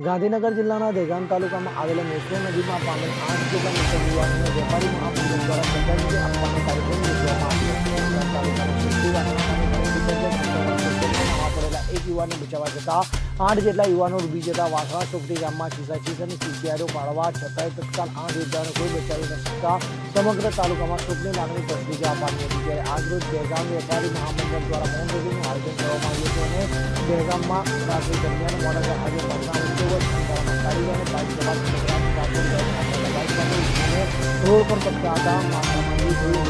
ગાંધીનગર જિલ્લાના દેગામ તાલુકામાં આવેલા મેશ્વો નદીમાં પામેલ આઠ જેટલા મૃતક યુવાનોને વેપારી મહામંડળ દ્વારા શ્રદ્ધાંજલિ આપવાનો કાર્યક્રમ યોજવામાં આવ્યો હતો દેગામ તાલુકાના સુરતી વાસણા સામે કરેલી વિસર્જન સમારોહમાં પડેલા એક યુવાનને બચાવવા જતા આઠ જેટલા યુવાનો ડૂબી જતા વાસણા સોપટી ગામમાં ચીસાચીસ અને સીસીઆરો પાડવા છતાંય તત્કાલ આઠ યોદ્ધાઓને કોઈ બચાવી ન શકતા સમગ્ર તાલુકામાં શોકની લાગણી પ્રસરી જવા પામી હતી જ્યારે આજરોજ દહેગામ વેપારી મહામંડળ દ્વારા દહેગામમાં રાત્રિ દરમિયાન મોડા હાજર પગના ઉદ્યોગો અને બાઇક સવાર રોડ પર પડતા હતા માતા મંદિર જોઈ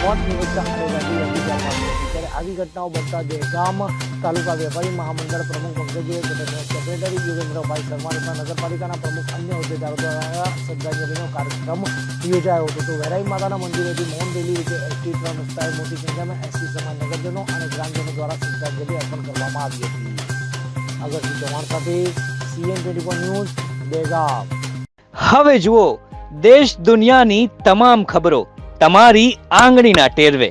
મોત નિવૃત્ત હારે રહી હતી ત્યારે આવી ઘટનાઓ બનતા દહેગામ તાલુકા વેપારી મહામંડળ પ્રમુખ પંકજીએ સેક્રેટરી યોગેન્દ્રભાઈ શર્મા નગરપાલિકાના પ્રમુખ અન્ય હોદ્દેદારો દ્વારા શ્રદ્ધાંજલિનો કાર્યક્રમ યોજાયો હતો. તો વેરાઈ માતાના મંદિરેથી મૌન રેલી રીતે એસટી ત્રણ રસ્તાએ મોટી સંખ્યામાં એસટી સમાજ નગરજનો અને ગ્રામજનો દ્વારા શ્રદ્ધાંજલિ અર્પણ કરવામાં આવી હતી. આગળથી ચૌહાણ સાથે સીએન ટ્વેન્ટી ન્યૂઝ, બેગામ. હવે જુઓ, દેશ દુનિયાની તમામ ખબરો તમારી આંગળીના ટેરવે.